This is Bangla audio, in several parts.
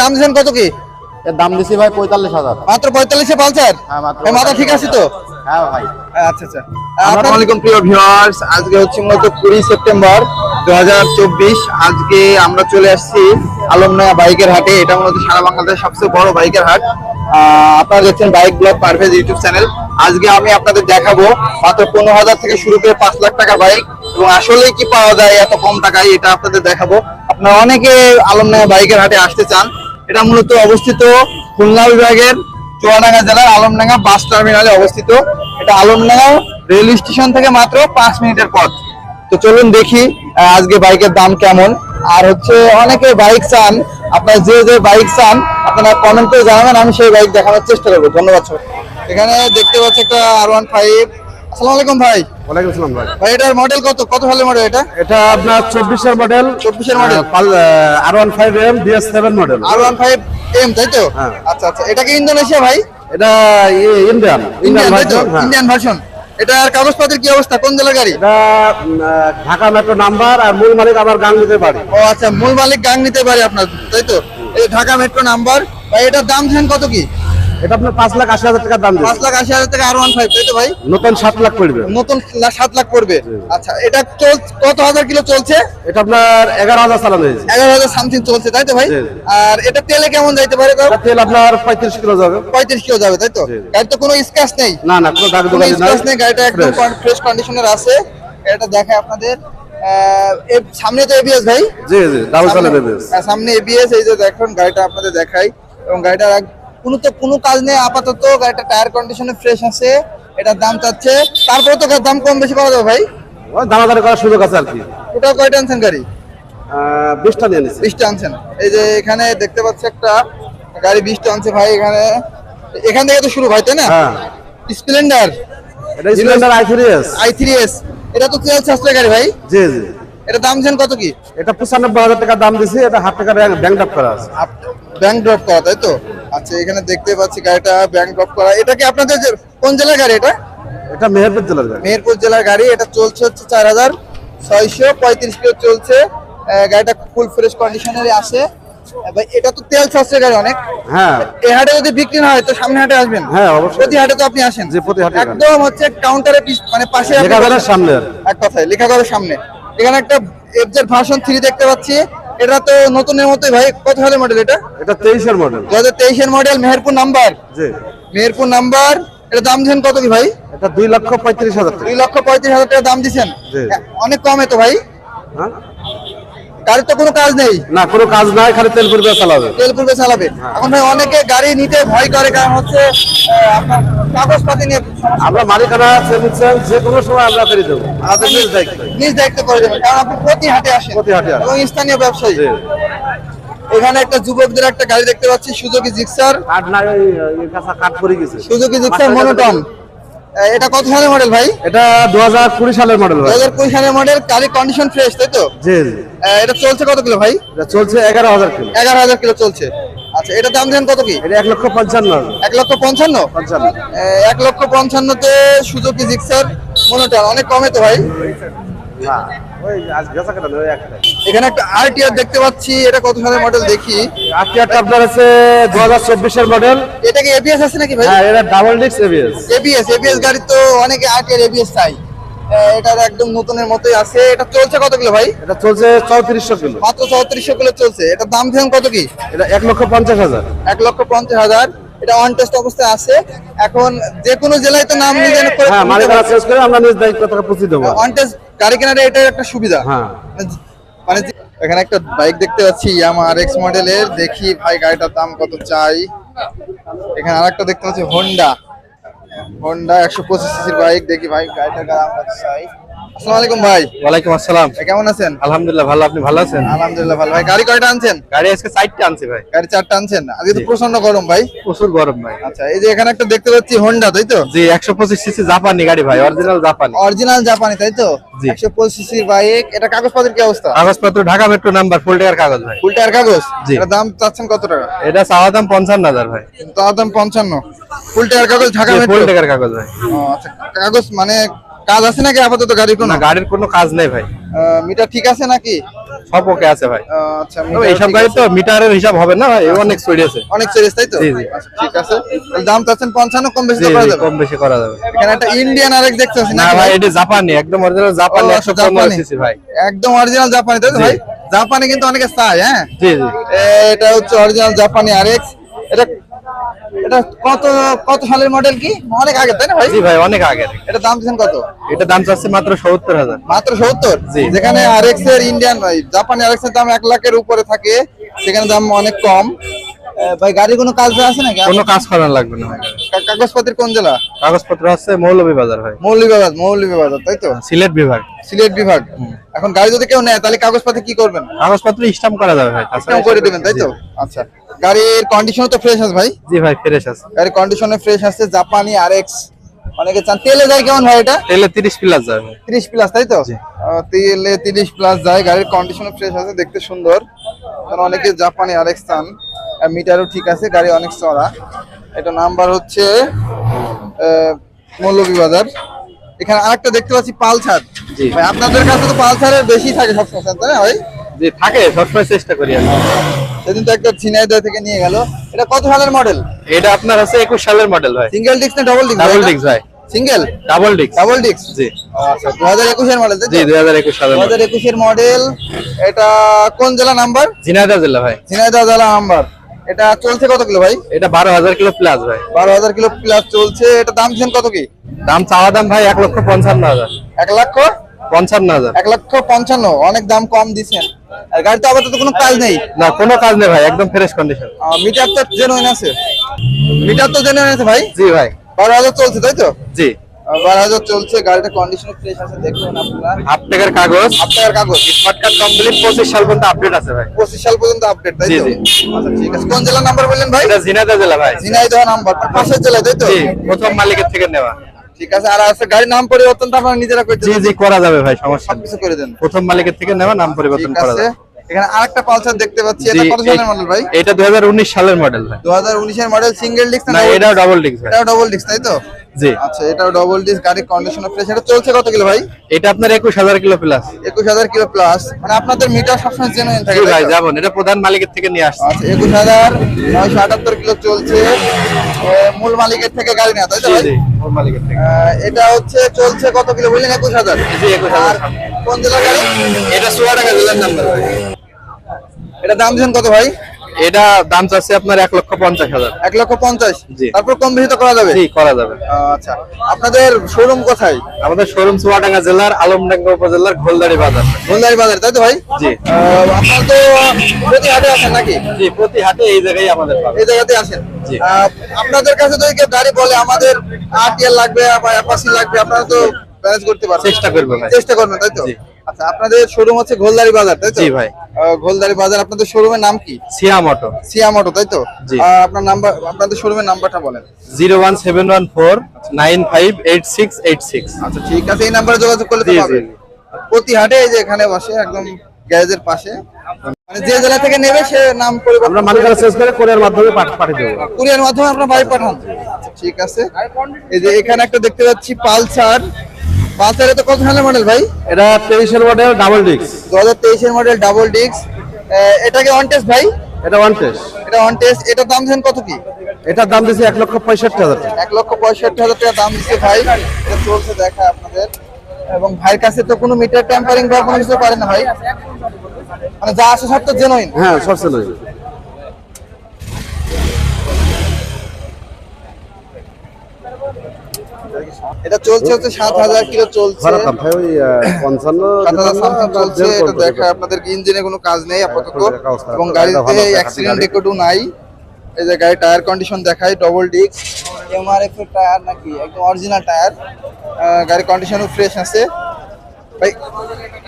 দাম দিচ্ছেন কত কি? এর দাম দিছি ভাই পঁয়তাল্লিশ হাজার। মাত্র পঁয়তাল্লিশে পালসার হ্যাঁ মাত্র মাথা ঠিক আছে তো? হ্যাঁ ভাই। আচ্ছা আচ্ছা। আসসালামু আলাইকুম প্রিয় ভিউয়ার্স আজকে হচ্ছে মূলত কুড়ি সেপ্টেম্বর দু হাজার চব্বিশ। আজকে আমরা চলে আসছি আলমনায়া বাইকের হাটে। এটা মূলত সারা বাংলাদেশের সবচেয়ে বড় বাইকের হাট। আপনারা দেখছেন bike blog Parvez YouTube channel. আজকে আমি আপনাদের দেখাবো মাত্র পনেরো হাজার থেকে শুরু করে পাঁচ লাখ টাকা বাইক এবং আসলে কি পাওয়া যায় এত কম টাকায় এটা আপনাদের দেখাবো। আপনারা অনেকে আলমনায়া বাইকের হাটে আসতে চান। এটা মূলত অবস্থিত খুলনা বিভাগের চুয়াডাঙ্গা জেলার আলমডাঙ্গা বাস টার্মিনালে অবস্থিত। এটা আলমডাঙ্গা রেল স্টেশন থেকে মাত্র পাঁচ মিনিটের পথ। তো চলুন দেখি আজকে বাইকের দাম কেমন। আর হচ্ছে অনেকে বাইক চান আপনার যে যে বাইক চান আপনারা কমেন্ট করে জানাবেন আমি সেই বাইক দেখানোর চেষ্টা করব। ধন্যবাদ সবাই। এখানে দেখতে পাচ্ছি একটা আর ওয়ান ফাইভ আসসালামু আলাইকুম ভাই। ওয়ালাইকুম আসসালাম ভাই। ভাই এটার মডেল কত? কত সালের মডেল এটা? এটা আপনার চব্বিশের মডেল 24 এর model? R one five M seven model তাই তো? হ্যাঁ। আচ্ছা আচ্ছা। এটা কি ইন্দোনেশিয়া ভাই? এটা ইন্ডিয়ান। ইন্ডিয়ান ভার্সন এটার কাগজপত্রের কি অবস্থা? কোন জেলার গাড়ি? এটা ঢাকা মেট্রো নাম্বার আর মূল মালিক আমার গাং নিতে পারি ও আচ্ছা মূল মালিক গাং নিতে পারে আপনার তাই তো? এই ঢাকা মেট্রো নাম্বার ভাই এটার দাম দিচ্ছেন কত কি? এটা আপনার পাঁচ লাখ আশি হাজার দাম পাঁচ লাখ আশি হাজার টাকা আর ওয়ান ফাইভ তাই তো ভাই? নতুন সাত লাখ পড়বে। নতুন সাত লাখ পড়বে। আচ্ছা এটা কত হাজার কিলো চলছে? এটা আপনার এগারো হাজার চালানো হয়েছে। এগারো হাজার সামথিং চলছে তাই তো ভাই? আর এটা তেলে কেমন যাইতে পারে তেল আপনার পঁয়ত্রিশ কিলো যাবে। পঁয়ত্রিশ কিলো যাবে তাই তো? গাড়ি তো কোনো স্ক্র্যাচ নেই। না না কোনো দাগ কোনো স্ক্র্যাচ নেই। গাড়িটা একদম ফ্রেশ কন্ডিশনের আছে। এটা দেখায় আপনাদের। সামনে তো এবিএস ভাই? জি জি ডাবল সামনে- দেবে হ্যাঁ, এবিএস এই যে দেখুন গাড়িটা আপনাদের দেখাই। এবং গাড়িটার কোনো তো কোনো কাজ নেই আপাতত গাড়িটা টায়ার কন্ডিশনে ফ্রেশ আছে এটার দাম চাচ্ছে। তারপরে তো দাম কম বেশি করা যাবে ভাই। দামাদারি করার সুযোগ আছে আর কি। ওটাও কয়টা আনছেন গাড়ি? বিশটা নিয়ে নিচ্ছি বিশটা আনছেন। এই যে এখানে দেখতে পাচ্ছি একটা গাড়ি বিশটা আনছে ভাই এখানে। এখান থেকে তো শুরু ভাই তাই না? হ্যাঁ। স্প্লেন্ডার এটা Splendor I three S I three S এটা তো তেল সাশ্রয় গাড়ি ভাই? জি জি। এটা দাম দিচ্ছেন কত কি? এটা পঁচানব্বই হাজার টাকা দাম দিছি এটা হাফ টাকা ব্যাংক আপ করা আছে। ব্যাংক ড্রপ করা তাই তো? আচ্ছা এখানে দেখতে পাচ্ছি গাড়িটা ব্যাংক ড্রপ করা। এটা কি আপনাদের কোন জেলার গাড়ি এটা? এটা মেহেরপুর জেলার গাড়ি। মেহেরপুর জেলার গাড়ি। এটা চলছে হচ্ছে চার হাজার ছয়শো পঁয়ত্রিশ কিলো চলছে। গাড়িটা ফুল ফ্রেশ কন্ডিশনারে আছে। এটা তো তেল সাশ্রয় গাড়ি অনেক। হ্যাঁ। এই হাটে যদি বিক্রি না হয় তো সামনে হাটে আসবেন। হ্যাঁ, অবশ্যই। প্রতি হাটে তো আপনি আসেন। জি, প্রতি হাটে একদম হচ্ছে কাউন্টারে মানে পাশে লেখাপড়ার সামনে এক কথায় লেখাঘরের সামনে। এখানে একটা এফজেড ভার্সন থ্রি দেখতে পাচ্ছি। এটা তো নতুনের মতোই ভাই কত সালের মডেল এটা? এটা তেইশের মডেল দু হাজার তেইশের মডেল মেহেরপুর নাম্বার? জি। মেহেরপুর নাম্বার এটা দাম দিচ্ছেন কত কি ভাই? এটা দুই লক্ষ পঁয়ত্রিশ হাজার টাকা। দুই লক্ষ পঁয়ত্রিশ হাজার টাকা দাম দিচ্ছেন? জি। অনেক কমে তো ভাই। হ্যাঁ? গাড়ির তো কোনো কাজ নেই। না কোনো কাজ নাই খালি তেল পরিবার চালাবে। তেল পূর্বে চালাবে। হ্যাঁ। এখন ভাই অনেকে গাড়ি নিতে ভয় করে কারণ হচ্ছে আপনার কাগজপাতি নিয়ে আমরা মালিকানা যে কোনো সময় আমরা ফেরি দেবো। আমাদের নিজ দায়িত্ব করে দেবেন কারণ আপনি প্রতি হাটে আসেন প্রতি হাটে। এবং স্থানীয় ব্যবসায়ী। এখানে একটা যুবকদের একটা গাড়ি দেখতে পাচ্ছি সুজুকি জিক্সার। নাই ওই এই কাঁচা কাঠ পরে গেছে। সুজুকি জিক্সার মনোটন এটা কত সালের মডেল ভাই? এটা দু হাজার কুড়ি সালের মডেল দু ভাই। হাজার কুড়ি সালের মডেল গাড়ি কন্ডিশন ফ্রেশ তাই তো? জি জি। এটা চলছে কত কিলো ভাই? এটা চলছে এগারো হাজার কিলো। এগারো হাজার কিলো চলছে। আচ্ছা এটা দাম দেন কত কি? এটা এক লক্ষ পঞ্চান্ন এক লক্ষ পঞ্চান্ন? পঞ্চান্ন। আহ, এক লক্ষ পঞ্চান্নতে সুজুকি জিক্সার মনোটন অনেক কমে তো ভাই। না ওই আজ গেছে কেন ওই একটা এখানে একটা আরটিআর দেখতে পাচ্ছি এটা কত সালের মডেল দেখি। আটটিয়ারটা আপনার আছে দু হাজার মডেল এটা কি এবিএস আছে নাকি ভাই? হ্যাঁ এটা double disc ABS ABS ABS গাড়ি তো অনেকে আরটিআর এবিএস চাই এটার একদম নতুনের মতোই আছে। এটা চলছে কত কিলো ভাই? এটা চলছে চৌত্রিশশো কিলো। মাত্র চৌত্রিশশো কিলো চলছে। এটার দাম দিলেন কত কি? এটা এক লক্ষ পঞ্চাশ হাজার। এক লক্ষ পঞ্চাশ হাজার। এটা অন টেস্ট অবস্থায় আছে। এখন যে কোনো জেলায় তো নাম নিজে করে হ্যাঁ মালিকানা চেঞ্জ করে আমরা নিজ দায়িত্ব টাকা পৌঁছে দেবো। অন টেস্ট গাড়ি কেনার এটা একটা সুবিধা। হ্যাঁ। মানে এখানে একটা বাইক দেখতে পাচ্ছি ইয়ামা আর এক্স মডেলের দেখি ভাই গাড়িটার দাম কত চাই। এখানে আরেকটা দেখতে পাচ্ছি হোন্ডা হোন্ডা একশো পঁচিশ সিসির বাইক। দেখি ভাই গাড়িটার দাম কত চাই। আসসালামু আলাইকুম ভাই। ওয়ালাইকুম আসসালাম। কেমন আছেন? আলহামদুলিল্লাহ ভালো। আপনি ভালো আছেন? আলহামদুলিল্লাহ ভালো। ভাই গাড়ি কয়টা আনছেন? গাড়ি আজকে চারটে আনছি ভাই। গাড়ি চারটা আনছেন? আজকে তো প্রচণ্ড গরম ভাই। প্রচুর গরম ভাই। আচ্ছা এই যে এখানে একটা দেখতে পাচ্ছি হোন্ডা তাই তো? জি একশো পঁচিশ সিসি জাপানি গাড়ি ভাই অরিজিনাল জাপানি। অরিজিনাল জাপানি তাই তো? জি। একশো পঁচিশ সিসির বাইক এটা কাগজপত্রের কি অবস্থা? কাগজপত্র ঢাকা মেট্রো নাম্বার ফুল টাকার কাগজ ভাই। ফুল কাগজ। এটা দাম চাচ্ছেন কত টাকা? এটা চাওয়া দাম পঞ্চান্ন হাজার ভাই। তার দাম পঞ্চান্ন। ফুল কাগজ ঢাকা ফুল টাকার কাগজ ভাই। আচ্ছা কাগজ মানে কাজ আছে নাকি? আপাতত গাড়ির কোনো? গাড়ির কোনো কাজ নেই ভাই। মিটার ঠিক আছে নাকি? সব ওকে আছে ভাই। আচ্ছা এইসব গাড়ি তো মিটারের হিসাব হবে না ভাই, অনেক স্পিড আছে অনেক সিরিজ তাই তো। আচ্ছা, ঠিক আছে। দাম চাচ্ছেন পঞ্চান্ন কম বেশি করা যাবে। কম বেশি করা যাবে। এখানে একটা ইন্ডিয়ান আরেক দেখতে পাচ্ছি না ভাই? এটা জাপানি একদম অরিজিনাল জাপানি একশো আচ্ছা, জাপানি। সিসি ভাই। একদম অরিজিনাল জাপানি তাই তো ভাই? জাপানি কিন্তু অনেকে চায় হ্যাঁ? জি জি। এটা হচ্ছে অরিজিনাল জাপানি আরেক্স এটা এটা কত কত সালের মডেল কি? অনেক আগে তাই না ভাই? জি ভাই অনেক আগে এটা দাম দিচ্ছেন কত? এটা দাম চাচ্ছে মাত্র সত্তর হাজার। মাত্র সত্তর? জি। যেখানে আরএক্স এর ইন্ডিয়ান জাপানি আরএক্স এর দাম এক লাখের উপরে থাকে সেখানে দাম অনেক কম। ভাই গাড়ি কোনো কাজ আছে নাকি? কোনো কাজ করার লাগবে না। ভাই কা- কোন জেলা? কাগজপত্র আছে মৌলভীবাজার ভাই। মৌলভীবাজার মৌলভীবাজার তাই তো? সিলেট বিভাগ। সিলেট বিভাগ। এখন গাড়ি যদি কেউ নেয় তাহলে কাগজপাতি কি করবেন? কাগজপত্র স্টাম্প করা যাবে ভাই তাছাড়া করে দিবেন তাই তো? আচ্ছা। গাড়ির কন্ডিশন তো ফ্রেশ আছে ভাই? জি ভাই ফ্রেশ আছে। গাড়ির কন্ডিশনে ফ্রেশ আছে জাপানি আরএক্স অনেকে চান তেলে যায় কেমন ভাই এটা? তেলে তিরিশ প্লাস যাবে ভাই। তিরিশ প্লাস তাই তো? তেলে তিরিশ প্লাস যায় গাড়ির কন্ডিশন ফ্রেশ আছে দেখতে সুন্দর। কারণ অনেকে জাপানি আরেক স্থান মিটারও ঠিক আছে গাড়ি অনেক চড়া। এটা নাম্বার হচ্ছে মৌলভীবাজার। এখানে আরেকটা দেখতে পাচ্ছি পালসার। ভাই আপনাদের কাছে তো পালসারের বেশি থাকে সবসময় তাই না ভাই? জি থাকে সবসময় চেষ্টা করি আমি। সেদিন তো একটা ঝিনাইদহ থেকে নিয়ে গেল। এটা কত সালের মডেল এটা আপনার আছে একুশ সালের মডেল ভাই। সিঙ্গেল ডিস্ক না ডবল ডিস্ক ডাবল ডিস্ক ভাই। Single double disc double disc জি। আচ্ছা মডেল জি সালের মডেল এটা কোন জেলা নাম্বার? ঝিনাইদহ জেলা ভাই। ঝিনাইদহ জেলা নাম্বার। এটা চলছে কত কিলো ভাই? এটা বারো হাজার কিলো প্লাস ভাই। বারো হাজার কিলো প্লাস চলছে। এটা দাম কত কি? দাম চাওয়া দাম ভাই এক লক্ষ পঞ্চান্ন হাজার। এক লক্ষ? পঞ্চান্ন হাজার। এক লক্ষ পঞ্চান্ন। অনেক দাম কম দিচ্ছেন। আর গাড়িতে আপাতত কোনো কাজ নেই? না কোনো কাজ নেই ভাই একদম ফ্রেশ কন্ডিশন মিটার তো জেনুইন আছে। মিটার তো জেনুইন আছে ভাই? জি ভাই। বারো হাজার চলছে তাই তো? জি। আহ, চলছে গাড়িটা কন্ডিশন ফ্রেশ আছে দেখুন আপনারা। হাফ টাকার কাগজ? আপনার কাগজ। স্মার্ট কার্ড কমপ্লিট পঁচিশ সাল পর্যন্ত আপডেট আছে ভাই। পঁচিশ সাল পর্যন্ত আপডেট তাই তো। আচ্ছা ঠিক আছে। কোন জেলার নাম্বার বললেন ভাই? এটা ঝিনাইদহ জেলা ভাই। ঝিনাইদহ নাম্বার পাশের জেলায় তাই তো? প্রথম মালিকের থেকে নেওয়া। ঠিক আছে আর আছে গাড়ির নাম পরিবর্তন তো আপনারা নিজেরা করতে জি জি করা যাবে ভাই সমস্যা নেই। সবকিছু করে দেন। প্রথম মালিকের থেকে নেওয়া নাম পরিবর্তন করা যাবে। এখানে আরেকটা পালসার দেখতে পাচ্ছি এটা কত সালের মডেল ভাই? এটা দুই হাজার উনিশ সালের মডেল ভাই। দু হাজার উনিশের মডেল সিঙ্গেল ডিস্ক না এটাও ডাবল ডিস্ক ভাই। এটাও ডবল ডিস্ক তাই তো? জি। আচ্ছা এটাও ডবল ডিস্ক গাড়ির কন্ডিশন ফ্রেশ এটা চলছে কত কিলো ভাই? এটা আপনার একুশ হাজার কিলো প্লাস একুশ হাজার কিলো প্লাস মানে আপনাদের মিটার সবসময় জেনুইন থাকে ভাই? যাব এটা প্রধান মালিকের থেকে নিয়ে আসছে। আচ্ছা একুশ হাজার নয়শো আটাত্তর কিলো চলছে। মূল মালিকের থেকে গাড়ি নেওয়া তাই তো জি ভাই? মালিকের থেকে। আহ, এটা হচ্ছে চলছে কত কিলো বললেন? একুশ হাজার। জি, 21,000 কোন গাড়ি? এটা চুয়াডাঙ্গা জেলার নাম্বার ভাই এটা দাম দিচ্ছেন কত ভাই? এটা দাম চাচ্ছে আপনার এক লক্ষ পঞ্চাশ হাজার। এক লক্ষ পঞ্চাশ। তারপর কম বেশি তো করা যাবে? জি করা যাবে। আচ্ছা। আপনাদের শোরুম কোথায়? আমাদের শোরুম চুয়াডাঙ্গা জেলার আলমডাঙ্গা উপজেলার ঘোলদারি বাজার। গোলদারি বাজার তাই তো ভাই? জি। আপনার তো প্রতি হাটে আসেন নাকি? জি প্রতি হাটে এই জায়গায় আমাদের এই জায়গাতে আসেন? আপনাদের কাছে কেউ গাড়ি বলে আমাদের আরটিএল লাগবে লাগবে আপনারা তো ম্যানেজ করতে পারবেন। চেষ্টা করবেন চেষ্টা করবেন তাই তো। আচ্ছা আপনাদের শোরুম হচ্ছে গোলদারি বাজার তাই তো? জি ভাই। আহ, গোলদারি বাজার আপনাদের শোরুমের নাম কি? সিয়াম অটো সিয়াম অটো তাই তো। আপনার নাম্বার আপনাদের শোরুমের নাম্বারটা বলেন। Zero one seven one four nine five eight six eight six. আচ্ছা ঠিক আছে এই নাম্বারে যোগাযোগ করলে তো। পাবেন। প্রতি হাটে এই যে এখানে বসে একদম গ্যারেজের পাশে। মানে যে জেলা থেকে নেবে সে নাম পরিবর্তন আমরা মালিকানা চেঞ্জ করে কোরিয়ার মাধ্যমে পাঠিয়ে দেবো। কুরিয়ার মাধ্যমে আপনার বাড়ি পাঠান। আচ্ছা, ঠিক আছে। এই যে এখানে একটা দেখতে পাচ্ছি পালসার। পালসার তো কত সালের মডেল ভাই? এটা তেইশের মডেল ডাবল ডিস্ক দু হাজার তেইশের মডেল ডাবল ডিস্ক এটাকে অন টেস্ট ভাই? এটা ওয়ান টেস্ট এটা অন টেস্ট এটার দাম দেন কত কি? এটার দাম দিয়েছে এক লক্ষ পঁয়ষট্টি হাজার টাকা। এক লক্ষ পঁয়ষট্টি হাজার টাকা দাম দিচ্ছে ভাই। এটা চলছে দেখা আপনাদের। এবং ভাইয়ের কাছে তো কোনো মিটার টেম্পারিং বা কোনো কিছু পারে না ভাই। মানে যা আছে সব তো জেনুইন হ্যাঁ সব ছিল এটা চলছে হচ্ছে সাত হাজার কিলো চলছে। চলছে এটা দেখা আপনাদের ইঞ্জিনে কোনো কাজ নেই আপাতত। কাগজ খারাপ। এবং গাড়িতে অ্যাক্সিডেন্ট। রেকর্ডও নাই। এই যে গাড়ি টায়ার কন্ডিশন দেখায় ডবল ডিস্ক এমআরএফ এর টায়ার নাকি একদম অরিজিনাল টায়ার গাড়ি কন্ডিশনও ফ্রেশ আছে। ভাই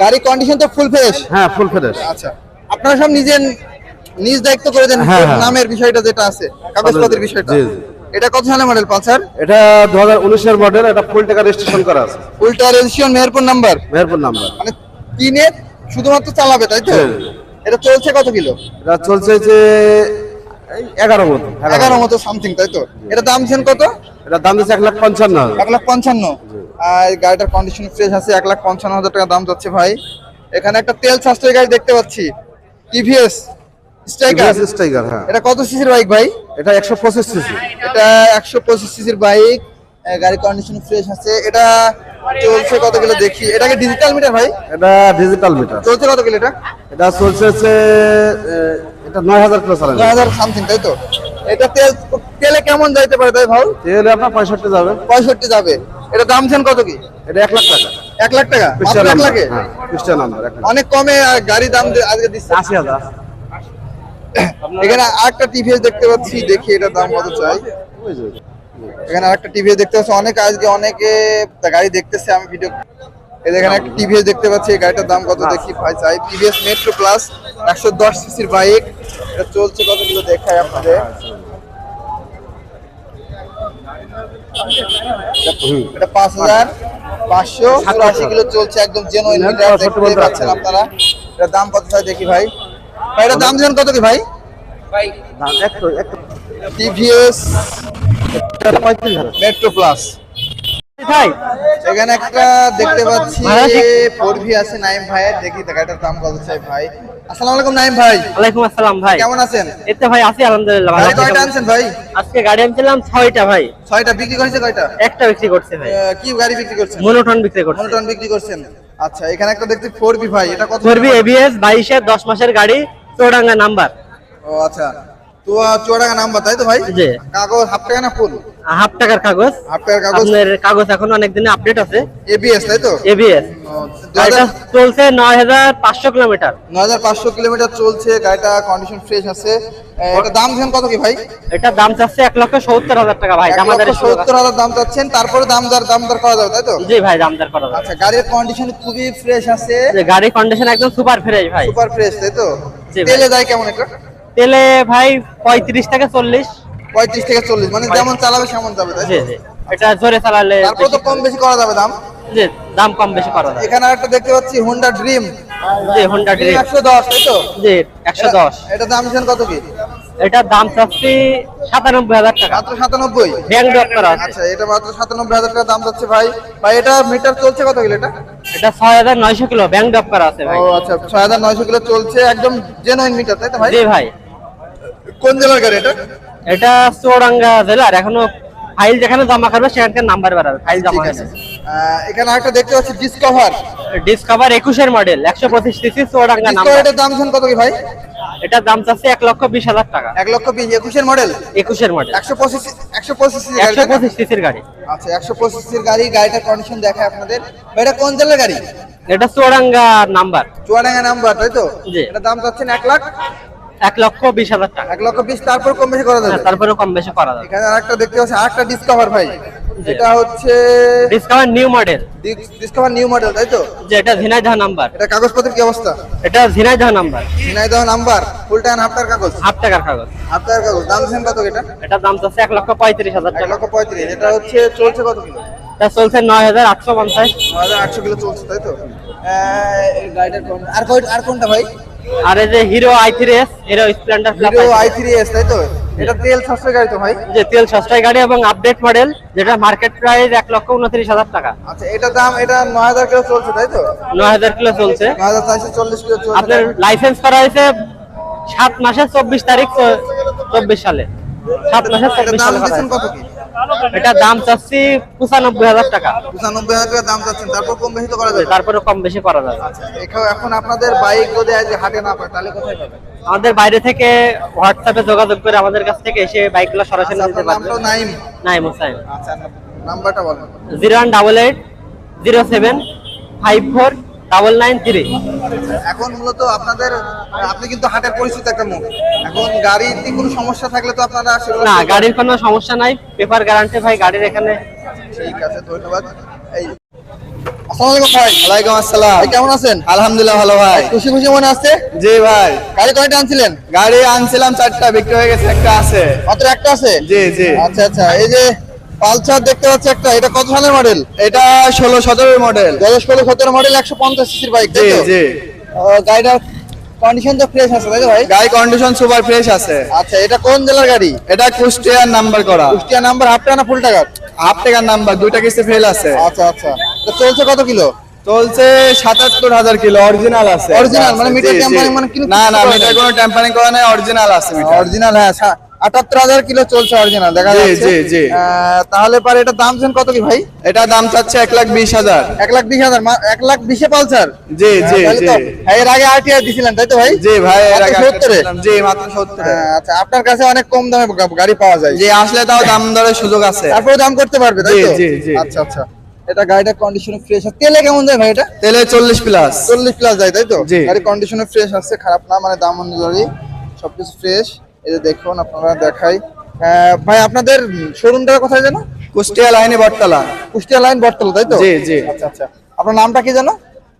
গাড়ি কন্ডিশন তো ফুল ফ্রেশ হ্যাঁ ফুল ফ্রেশ আচ্ছা আপনারা সব নিজের নিজ দায়িত্ব করে দেন হ্যাঁ, হ্যাঁ। নামের বিষয়টা যেটা আছে কাগজপত্রের বিষয়টা জি, জি। এটা কত সালের মডেল পালসার এটা দু হাজার উনিশের মডেল এটা ফুল টাকা রেজিস্ট্রেশন করা আছে। উল্টা registration Meherpur number Meherpur number মানে কিনে শুধুমাত্র চালাবে তাই তো। এটা চলছে কত কিলো? এটা চলছে যে এই এগারো মতো এগারো মতো। সামথিং তাই তো? এটা দাম ছেন কত? এটার দাম দিচ্ছে এক লাখ পঞ্চান্ন এক লাখ পঞ্চান্ন। আর গাড়িটার কন্ডিশন ফ্রেশ আছে এক লাখ পঞ্চান্ন হাজার টাকা দাম যাচ্ছে ভাই। এখানে একটা তেল সাশ্রয় গাড়ি দেখতে পাচ্ছি টিভিএস স্ট্রাইকার স্ট্রাইকার হ্যাঁ। এটা কত সিসির বাইক ভাই? এটা একশো পঁচিশ সিসি। এটা একশো পঁচিশ সিসির বাইক। গাড়ি কন্ডিশন ফ্রেশ আছে। এটা চলছে কত কিলো দেখি। এটাকে ডিজিটাল মিটার ভাই? এটা ডিজিটাল মিটার চলছে কত কিলো এটা? এটা চলছে হচ্ছে এটা নয় হাজার কিলো চালানো। নয় হাজার সামথিং তাই তো? এটা তেল তেলে কেমন যাইতে পারে তাই ভাই? তেলে আপনার পঁয়ষট্টি যাবে। পঁয়ষট্টি যাবে। এটা দাম ছেন কত কি? এটা এক লাখ টাকা। এক লাখ টাকা? লাখে? হ্যাঁ অনেক কমে গাড়ি দাম আজকে দিচ্ছে। আশি হাজার। এখানে আরেকটা টিভিএস দেখতে পাচ্ছি দেখি এটা দাম কত চাই। এখানে আরেকটা টিভিএস দেখতে পাচ্ছি অনেক আজকে অনেকে গাড়ি দেখতেছে আমি ভিডিও এই দেখেন একটা টিভিএস দেখতে পাচ্ছি এই গাড়িটার দাম কত দেখি ভাই চাই। টিভিএস মেট্রো প্লাস একশো দশ সিসির বাইক এটা চলছে কত কিলো দেখায় আপনাদের। এটা পাঁচ হাজার পাঁচশো চুরাশি কিলো চলছে একদম জেনুইন দেখতে পাচ্ছেন। আপনারা। এটার দাম কত চাই দেখি ভাই। ভাই এটার দাম দিবেন কত কি ভাই? টিভিএস এটা মেট্রো প্লাস এখানে একটা দেখতে পাচ্ছি ভাইয়া আছে নাইম ভাইয়ের। দেখি টাকাটার দাম কত চাই ভাই। আসসালামু আলাইকুম নাইম ভাই। ওয়ালাইকুম আসসালাম ভাই। কেমন আছেন? এতে ভাই আছি আলহামদুলিল্লাহ কয়টা আনছেন ভাই? আজকে গাড়ি আনছিলাম ভাই। ছয়টা বিক্রি করেছে কয়টা? একটা বিক্রি করছে ভাই। কি গাড়ি বিক্রি করছেন? মনোটন বিক্রি করছে। মনোটন বিক্রি করছেন। আচ্ছা এখানে একটা দেখছি ফোরবি ভাই এটা কত? করবি এবিএস বাইশের দশ মাসের গাড়ি। চৌডাঙ্গা নাম্বার। ও আচ্ছা। তো চুয়াডাঙ্গা নাম্বার তাই তো ভাই? জি। কাগজ হাফ টাকা না ফুল? হাফ টাকার কাগজ। হাফ টাকার কাগজ? আপনার কাগজ এখন অনেক দিনে আপডেট আছে এবিএস তাই তো? এবিএস গাড়িটা? চলছে নয় হাজার পাঁচশো কিলোমিটার। নয় হাজার পাঁচশো কিলোমিটার চলছে গাড়িটা কন্ডিশন ফ্রেশ আছে। এটা দাম দেন কত কি ভাই? এটা দাম চাচ্ছে এক লক্ষ সত্তর হাজার টাকা ভাই আমাদের লক্ষ সত্তর হাজার দাম চাচ্ছেন তারপরে দাম দর দাম দর করা যাবে তাই তো? জি ভাই দাম দামদার করা যাবে। আচ্ছা গাড়ির কন্ডিশন খুবই ফ্রেশ আছে। গাড়ির কন্ডিশন একদম সুপার ফ্রেশ ভাই। সুপার ফ্রেশ তাই তো। তেলে যায় কেমন এটা? তেলে ভাই পঁয়ত্রিশ থেকে চল্লিশ। পঁয়ত্রিশ থেকে চল্লিশ মানে যেমন চালাবে সেমন যাবে জি জি। এটা জোরে চালালে তারপরে তো কম বেশি করা যাবে দাম? জি দাম কম বেশি করা যায় এখানে একটা দেখতে পাচ্ছি হোন্ডা ড্রিম জি হোন্ডা ড্রিম একশো দশ তাই তো? জি একশো দশ। এটা দাম কত কি? এটার দাম চাচ্ছি সাতানব্বই হাজার টাকা। মাত্র সাতানব্বই? ব্যাংক ড্রপ আচ্ছা এটা মাত্র সাতানব্বই হাজার টাকা দাম যাচ্ছে ভাই। ভাই এটা মিটার চলছে কত কিলো এটা? এটা ছয় হাজার নয়শো কিলো ব্যাংক ড্রপ করা আছে ভাই। ও আচ্ছা ছয় হাজার নয়শো কিলো চলছে একদম জেনুইন মিটার তাই তো ভাই? জি ভাই। কোন জেলার গাড়ি এটা? এটা চৌরাঙ্গা জেলার এখনও ফাইল যেখানে জমা করবে সেখানকার নাম্বার বেরাবে ফাইল জমা আছে। এখানে একটা দেখতে পাচ্ছি ডিসকভার ডিসকভার একুশের মডেল একশো পঁচিশ সিসি চৌরাঙ্গা নাম্বার দাম শুন কত কি ভাই? এটার দাম চাচ্ছে এক লক্ষ বিশ হাজার টাকা। এক লক্ষ বিশ একুশের মডেল একুশের মডেল একশো পঁচিশ একশো পঁচিশ একশো পঁচিশ সিসির গাড়ি। আচ্ছা একশো পঁচিশের গাড়ি গাড়িটার কন্ডিশন দেখায় আপনাদের। এটা কোন জেলার গাড়ি? এটা চৌরাঙ্গা নাম্বার চুয়াডাঙ্গা নাম্বার তাই তো। এটা দাম চাচ্ছেন এক লাখ? এক লক্ষ বিশ হাজার টাকা। এক লক্ষ বিশ তারপর কম বেশি করা যাবে? হ্যাঁ, তারপরেও কম বেশি করা যাবে। এখানে আরেকটা দেখতে পাচ্ছি আরেকটা ডিসকভার ভাই। এটা হচ্ছে discount new model Discover new model তাই তো? যে এটা ঝিনাইদহ নাম্বার এটা কাগজপত্রের কি অবস্থা? এটা Jhenaidah number Jhenaidah number full time half টাকার কাগজ? হাফ টাকার কাগজ। হাফ টাকার কাগজ দাম দিচ্ছেন কত এটা? এটার দাম চাচ্ছে এক লক্ষ পঁয়ত্রিশ হাজার টাকা। লক্ষ পঁয়ত্রিশ এটা হচ্ছে চলছে কত কিলো? এটা চলছে নয় হাজার আটশো পঞ্চাশ। নয় হাজার আটশো কিলো চলছে তাই তো? গাড়িটার কোন- আর কই আর কোনটা ভাই? আর এই যে Hero I three S Hero Splendor Hero I three S তাই তো? এটা তেল সাশ্রয় গাড়ি তো ভাই। যে তেল সস্তায় গাড়ি এবং আপডেট মডেল যেটা মার্কেট প্রাইস এক লক্ষ উনত্রিশ হাজার টাকা। আচ্ছা এটা দাম এটা নয় হাজার কিলো চলছে তাই তো? নয় হাজার কিলো চলছে। নয় হাজার চারশো চল্লিশ কিলো চলছে। আপনার লাইসেন্স করা হয়েছে সাত মাসের চব্বিশ তারিখ চব্বিশ সালে। সাত মাসের চব্বিশ সালে। কত কি? এটা দাম চাচ্ছি পঁচানব্বই হাজার টাকা। পঁচানব্বই হাজার টাকা দাম চাচ্ছেন তারপর কম বেশি করা যাবে? তারপরে কম বেশি করা যাবে। এখন আপনাদের বাইক যদি আজ হাটে না পায় তাহলে কোথায় পাবে আমাদের বাইরে থেকে হোয়াটসঅ্যাপে যোগাযোগ করে আমাদের কাছ থেকে এসে বাইকগুলো সরাসরি আচ্ছা, নিতে পারবে। নাইম? আচ্ছা নাম্বারটা বলেন। Zero one double eight zero seven five four double nine three এখন মূলত আপনাদের আপনি কিন্তু হাটের পরিচিত একটা মুখ। এখন গাড়িতে কোনো সমস্যা থাকলে তো আপনারা না গাড়ির কোনো সমস্যা নাই। পেপার গ্যারান্টি ভাই গাড়ির এখানে। ঠিক আছে ধন্যবাদ। এই আলাইকুম আসসালাম। কেমন আছেন? আলহামদুলিল্লাহ ভালো ভাই। খুশি খুশি মনে আছে জি ভাই। গাড়ি কয়টা আনছিলেন? গাড়ি আনছিলাম চারটা বিক্রি হয়ে গেছে একটা আছে। মাত্র একটা আছে? জি জি। আচ্ছা আচ্ছা। এই যে পালসার দেখতে পাচ্ছি একটা এটা কত সালের মডেল এটা ষোলো সতেরো মডেল দু হাজার ষোলো সতেরো মডেল একশো পঞ্চাশ সিসির বাইক জি জি। গাড়িটার কন্ডিশন তো ফ্রেশ আছে তাই তো ভাই? গাড়ি কন্ডিশন সুপার ফ্রেশ আছে। আচ্ছা এটা কোন জেলার গাড়ি? এটা কুষ্টিয়ার নাম্বার করা। কুষ্টিয়া নাম্বার হাফ টাকা না ফুল টাকা হাফ টাকার নাম্বার দুইটা কিস্তি ফেল আছে। আচ্ছা আচ্ছা। তো চলছে কত কিলো? চলছে সাতাত্তর হাজার কিলো অরিজিনাল আছে। Original, মানে মিটার জি। মানে না না মিটার কোনো ট্যাম্পারিং করা নাই অরিজিনাল আছে অরিজিনাল হ্যাঁ আটাত্তর হাজার কিলো চলছে অরিজিনাল দেখা যাচ্ছে। তাহলে পারে এটা দাম কত কি ভাই? এটা দাম চাচ্ছে এক লাখ বিশ হাজার। এক লাখ বিশ হাজার এক লাখ বিশে পালসার? জি জি হ্যাঁ, এর আগে দিছিলেন তাই তো ভাই? জি ভাই এর আগে একটা 70 এ? ছিলাম। জি মাত্র সত্তর। হ্যাঁ, আচ্ছা আপনার কাছে অনেক কম দামে গাড়ি পাওয়া যায়। জি আসলে তাও দাম দরের সুযোগ আছে। তারপরে দাম করতে পারবে তাই তো? জি, জি। আচ্ছা আচ্ছা। এটা গাড়িটা কন্ডিশন ফ্রেশ আছে। তেলে কেমন যায় ভাই এটা? তেলে চল্লিশ প্লাস চল্লিশ প্লাস যায় তাই তো। গাড়ি কন্ডিশনে ফ্রেশ আছে খারাপ না মানে দাম অনুযায়ী সবকিছু ফ্রেশ এই যে দেখুন আপনারা দেখাই। ভাই আপনাদের শোরুমটা কোথায় জানো কুষ্টিয়া লাইনে বটতলা। কুষ্টিয়া লাইন বটতলা তাই তো? জি, জি। আচ্ছা আচ্ছা। আপনার নামটা কি জানো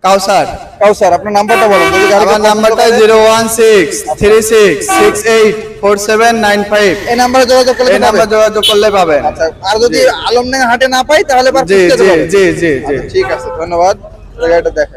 কাউসার। কাউসার আপনার নাম্বারটা বলুন। আমার নাম্বারটা zero one six three six six eight four seven nine five. এই নাম্বারে যোগাযোগ করলে এই নাম্বার যোগাযোগ করলে পাবেন। আচ্ছা আর যদি আলমডাঙ্গা হাটে না পাই তাহলে জি জি জি জি আচ্ছা, ঠিক আছে ধন্যবাদ। গাড়িটা দেখাই।